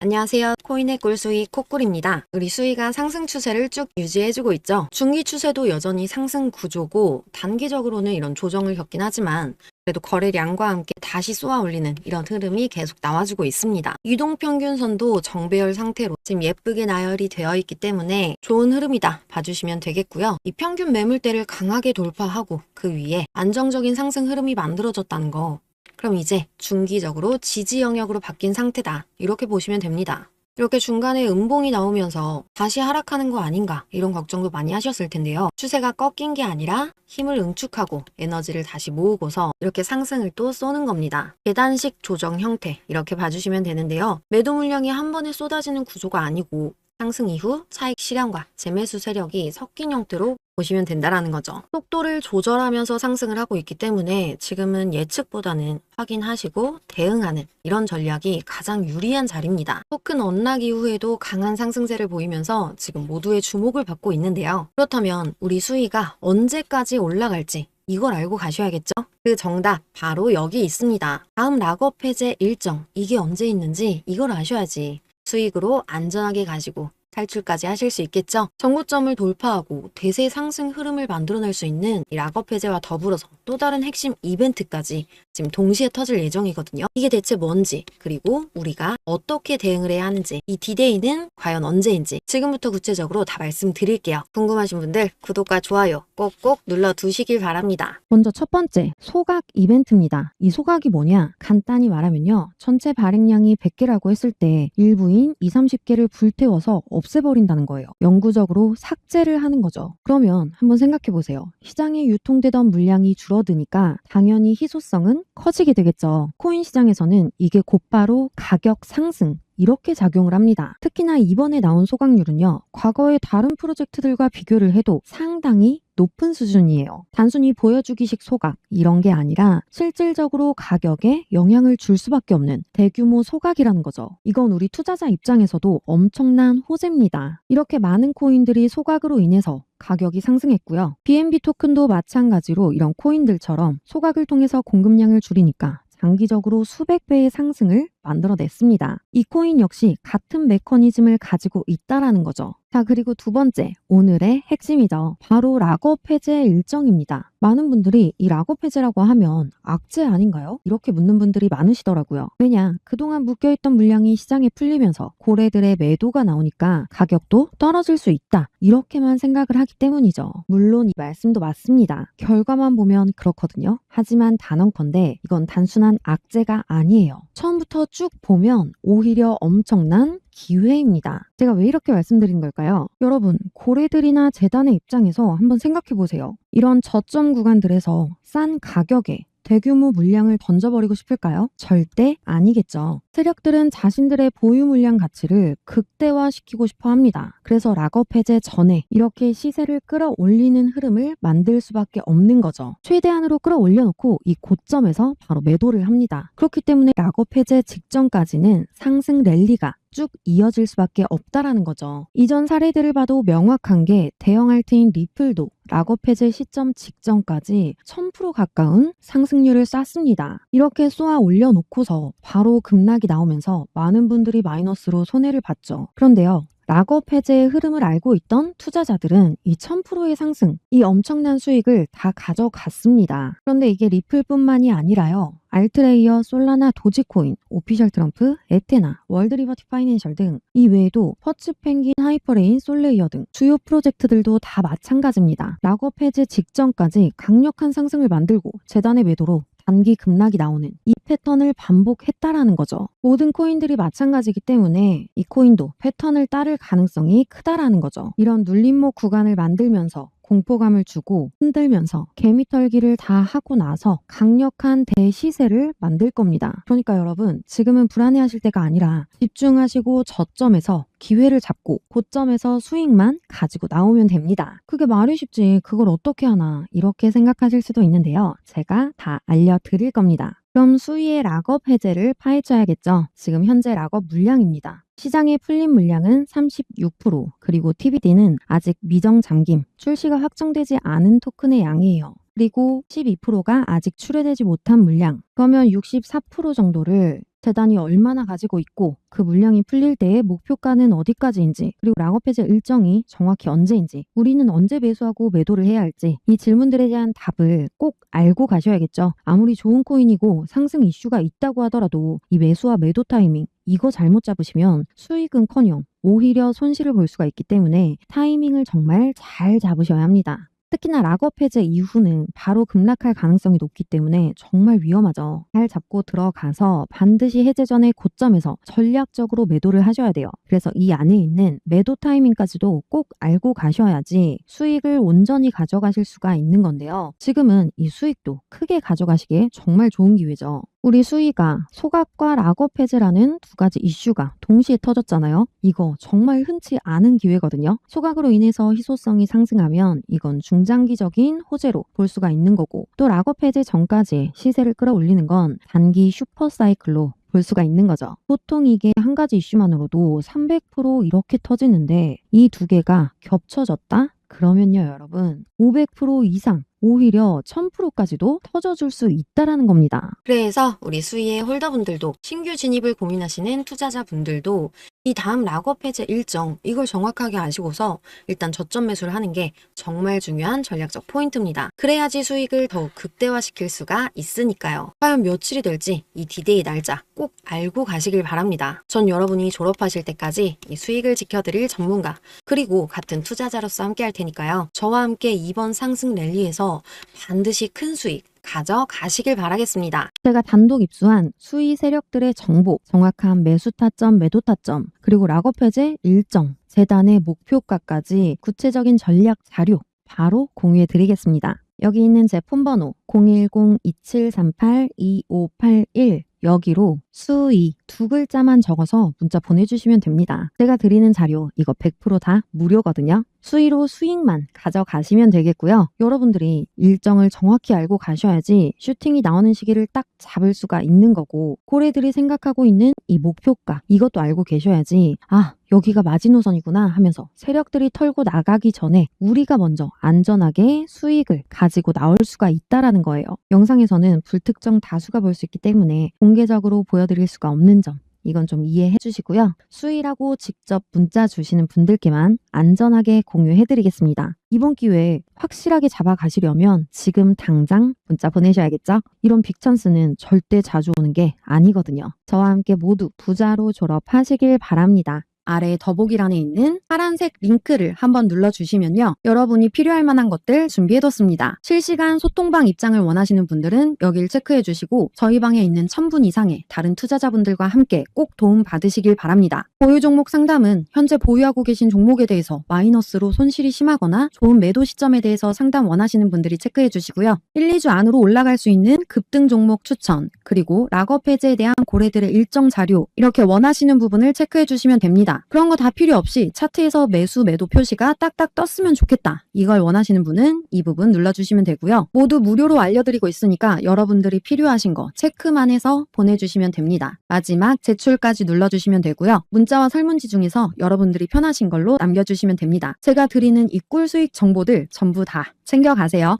안녕하세요. 코인의 꿀수익 코꿀입니다. 우리 수익가 상승 추세를 쭉 유지해주고 있죠. 중기 추세도 여전히 상승 구조고 단기적으로는 이런 조정을 겪긴 하지만 그래도 거래량과 함께 다시 쏘아 올리는 이런 흐름이 계속 나와주고 있습니다. 유동평균선도 정배열 상태로 지금 예쁘게 나열이 되어 있기 때문에 좋은 흐름이다 봐주시면 되겠고요. 이 평균 매물대를 강하게 돌파하고 그 위에 안정적인 상승 흐름이 만들어졌다는 거 그럼 이제 중기적으로 지지 영역으로 바뀐 상태다. 이렇게 보시면 됩니다. 이렇게 중간에 음봉이 나오면서 다시 하락하는 거 아닌가 이런 걱정도 많이 하셨을 텐데요. 추세가 꺾인 게 아니라 힘을 응축하고 에너지를 다시 모으고서 이렇게 상승을 또 쏘는 겁니다. 계단식 조정 형태 이렇게 봐주시면 되는데요. 매도 물량이 한 번에 쏟아지는 구조가 아니고 상승 이후 차익 실현과 재매수 세력이 섞인 형태로 보시면 된다라는 거죠. 속도를 조절하면서 상승을 하고 있기 때문에 지금은 예측보다는 확인하시고 대응하는 이런 전략이 가장 유리한 자리입니다. 토큰 언락 이후에도 강한 상승세를 보이면서 지금 모두의 주목을 받고 있는데요. 그렇다면 우리 수위가 언제까지 올라갈지 이걸 알고 가셔야겠죠? 그 정답 바로 여기 있습니다. 다음 락업 해제 일정 이게 언제 있는지 이걸 아셔야지 수익으로 안전하게 가시고 탈출까지 하실 수 있겠죠? 정고점을 돌파하고 대세 상승 흐름을 만들어낼 수 있는 이 락업 해제와 더불어서 또 다른 핵심 이벤트까지 지금 동시에 터질 예정이거든요. 이게 대체 뭔지 그리고 우리가 어떻게 대응을 해야 하는지 이 디데이는 과연 언제인지 지금부터 구체적으로 다 말씀드릴게요. 궁금하신 분들 구독과 좋아요 꼭꼭 눌러두시길 바랍니다. 먼저 첫 번째, 소각 이벤트입니다. 이 소각이 뭐냐? 간단히 말하면요. 전체 발행량이 100개라고 했을 때 일부인 2, 30개를 불태워서 없 애버린다는 거예요. 영구적으로 삭제를 하는 거죠. 그러면 한번 생각해 보세요. 시장에 유통되던 물량이 줄어드니까 당연히 희소성은 커지게 되겠죠. 코인 시장에서는 이게 곧바로 가격 상승, 이렇게 작용을 합니다. 특히나 이번에 나온 소각률은요, 과거의 다른 프로젝트들과 비교를 해도 상당히 높은 수준이에요. 단순히 보여주기식 소각, 이런 게 아니라 실질적으로 가격에 영향을 줄 수밖에 없는 대규모 소각이라는 거죠. 이건 우리 투자자 입장에서도 엄청난 호재입니다. 이렇게 많은 코인들이 소각으로 인해서 가격이 상승했고요. BNB 토큰도 마찬가지로 이런 코인들처럼 소각을 통해서 공급량을 줄이니까 장기적으로 수백 배의 상승을 만들어냈습니다. 이 코인 역시 같은 메커니즘을 가지고 있다라는 거죠. 자, 그리고 두 번째, 오늘의 핵심이죠. 바로 락업 해제 일정입니다. 많은 분들이 이 락업 해제라고 하면 악재 아닌가요? 이렇게 묻는 분들이 많으시더라고요. 왜냐, 그동안 묶여있던 물량이 시장에 풀리면서 고래들의 매도가 나오니까 가격도 떨어질 수 있다. 이렇게만 생각을 하기 때문이죠. 물론 이 말씀도 맞습니다. 결과만 보면 그렇거든요. 하지만 단언컨대 이건 단순한 악재가 아니에요. 처음부터 쭉 보면 오히려 엄청난 기회입니다. 제가 왜 이렇게 말씀드린 걸까요? 여러분, 고래들이나 재단의 입장에서 한번 생각해 보세요. 이런 저점 구간들에서 싼 가격에 대규모 물량을 던져버리고 싶을까요? 절대 아니겠죠. 세력들은 자신들의 보유 물량 가치를 극대화시키고 싶어 합니다. 그래서 락업 해제 전에 이렇게 시세를 끌어올리는 흐름을 만들 수밖에 없는 거죠. 최대한으로 끌어올려놓고 이 고점에서 바로 매도를 합니다. 그렇기 때문에 락업 해제 직전까지는 상승 랠리가 쭉 이어질 수밖에 없다라는 거죠. 이전 사례들을 봐도 명확한 게 대형 알트인 리플도 락업 해제 시점 직전까지 1000% 가까운 상승률을 쐈습니다. 이렇게 쏘아 올려놓고서 바로 급락이 나오면서 많은 분들이 마이너스로 손해를 봤죠. 그런데요. 락업 해제의 흐름을 알고 있던 투자자들은 이 1000%의 상승, 이 엄청난 수익을 다 가져갔습니다. 그런데 이게 리플뿐만이 아니라요. 알트레이어, 솔라나, 도지코인, 오피셜 트럼프, 에테나, 월드리버티 파이낸셜 등 이 외에도 퍼츠 펭귄, 하이퍼레인, 솔레이어 등 주요 프로젝트들도 다 마찬가지입니다. 락업 해제 직전까지 강력한 상승을 만들고 재단의 매도로 단기 급락이 나오는 이 패턴을 반복했다라는 거죠. 모든 코인들이 마찬가지이기 때문에 이 코인도 패턴을 따를 가능성이 크다라는 거죠. 이런 눌림목 구간을 만들면서 공포감을 주고 흔들면서 개미털기를 다 하고 나서 강력한 대시세를 만들 겁니다. 그러니까 여러분 지금은 불안해하실 때가 아니라 집중하시고 저점에서 기회를 잡고 고점에서 수익만 가지고 나오면 됩니다. 그게 말이 쉽지 그걸 어떻게 하나 이렇게 생각하실 수도 있는데요. 제가 다 알려드릴 겁니다. 그럼 수위의 락업 해제를 파헤쳐야겠죠. 지금 현재 락업 물량입니다. 시장에 풀린 물량은 36%, 그리고 TBD는 아직 미정 잠김, 출시가 확정되지 않은 토큰의 양이에요. 그리고 12%가 아직 출회되지 못한 물량. 그러면 64% 정도를 재단이 얼마나 가지고 있고 그 물량이 풀릴 때의 목표가는 어디까지인지 그리고 락업 해제 일정이 정확히 언제인지 우리는 언제 매수하고 매도를 해야 할지 이 질문들에 대한 답을 꼭 알고 가셔야겠죠. 아무리 좋은 코인이고 상승 이슈가 있다고 하더라도 이 매수와 매도 타이밍 이거 잘못 잡으시면 수익은커녕 오히려 손실을 볼 수가 있기 때문에 타이밍을 정말 잘 잡으셔야 합니다. 특히나 락업 해제 이후는 바로 급락할 가능성이 높기 때문에 정말 위험하죠. 잘 잡고 들어가서 반드시 해제 전에 고점에서 전략적으로 매도를 하셔야 돼요. 그래서 이 안에 있는 매도 타이밍까지도 꼭 알고 가셔야지 수익을 온전히 가져가실 수가 있는 건데요. 지금은 이 수익도 크게 가져가시기에 정말 좋은 기회죠. 우리 수희가 소각과 락업 해제라는 두 가지 이슈가 동시에 터졌잖아요. 이거 정말 흔치 않은 기회거든요. 소각으로 인해서 희소성이 상승하면 이건 중장기적인 호재로 볼 수가 있는 거고 또 락업 해제 전까지 시세를 끌어올리는 건 단기 슈퍼 사이클로 볼 수가 있는 거죠. 보통 이게 한 가지 이슈만으로도 300% 이렇게 터지는데 이 두 개가 겹쳐졌다? 그러면요, 여러분. 500% 이상, 오히려 1000%까지도 터져줄 수 있다라는 겁니다. 그래서 우리 수위의 홀더분들도 신규 진입을 고민하시는 투자자분들도 이 다음 락업 해제 일정 이걸 정확하게 아시고서 일단 저점 매수를 하는 게 정말 중요한 전략적 포인트입니다. 그래야지 수익을 더욱 극대화시킬 수가 있으니까요. 과연 며칠이 될지 이 디데이 날짜 꼭 알고 가시길 바랍니다. 전 여러분이 졸업하실 때까지 이 수익을 지켜드릴 전문가 그리고 같은 투자자로서 함께 할 테니까요. 저와 함께 이번 상승 랠리에서 반드시 큰 수익 가져가시길 바라겠습니다. 제가 단독 입수한 수의 세력들의 정보, 정확한 매수 타점, 매도 타점, 그리고 락업 해제 일정, 재단의 목표가까지 구체적인 전략 자료 바로 공유해 드리겠습니다. 여기 있는 제 폰번호 010-2738-2581 여기로 수의 두 글자만 적어서 문자 보내주시면 됩니다. 제가 드리는 자료 이거 100%다 무료거든요. 수의로 수익만 가져가시면 되겠고요. 여러분들이 일정을 정확히 알고 가셔야지 슈팅이 나오는 시기를 딱 잡을 수가 있는 거고 고래들이 생각하고 있는 이 목표가 이것도 알고 계셔야지 아 여기가 마지노선이구나 하면서 세력들이 털고 나가기 전에 우리가 먼저 안전하게 수익을 가지고 나올 수가 있다라는 거예요. 영상에서는 불특정 다수가 볼 수 있기 때문에 공개적으로 보여드릴 수가 없는 점 이건 좀 이해해 주시고요. 수의라고 직접 문자 주시는 분들께만 안전하게 공유해 드리겠습니다. 이번 기회에 확실하게 잡아가시려면 지금 당장 문자 보내셔야겠죠? 이런 빅찬스는 절대 자주 오는 게 아니거든요. 저와 함께 모두 부자로 졸업하시길 바랍니다. 아래 더보기란에 있는 파란색 링크를 한번 눌러주시면요. 여러분이 필요할 만한 것들 준비해뒀습니다. 실시간 소통방 입장을 원하시는 분들은 여길 체크해주시고 저희 방에 있는 1000분 이상의 다른 투자자분들과 함께 꼭 도움 받으시길 바랍니다. 보유 종목 상담은 현재 보유하고 계신 종목에 대해서 마이너스로 손실이 심하거나 좋은 매도 시점에 대해서 상담 원하시는 분들이 체크해주시고요. 1, 2주 안으로 올라갈 수 있는 급등 종목 추천 그리고 락업 해제에 대한 고래들의 일정 자료 이렇게 원하시는 부분을 체크해주시면 됩니 다. 그런 거 다 필요 없이 차트에서 매수 매도 표시가 딱딱 떴으면 좋겠다. 이걸 원하시는 분은 이 부분 눌러주시면 되고요. 모두 무료로 알려드리고 있으니까 여러분들이 필요하신 거 체크만 해서 보내주시면 됩니다. 마지막 제출까지 눌러주시면 되고요. 문자와 설문지 중에서 여러분들이 편하신 걸로 남겨주시면 됩니다. 제가 드리는 이 꿀 수익 정보들 전부 다 챙겨가세요.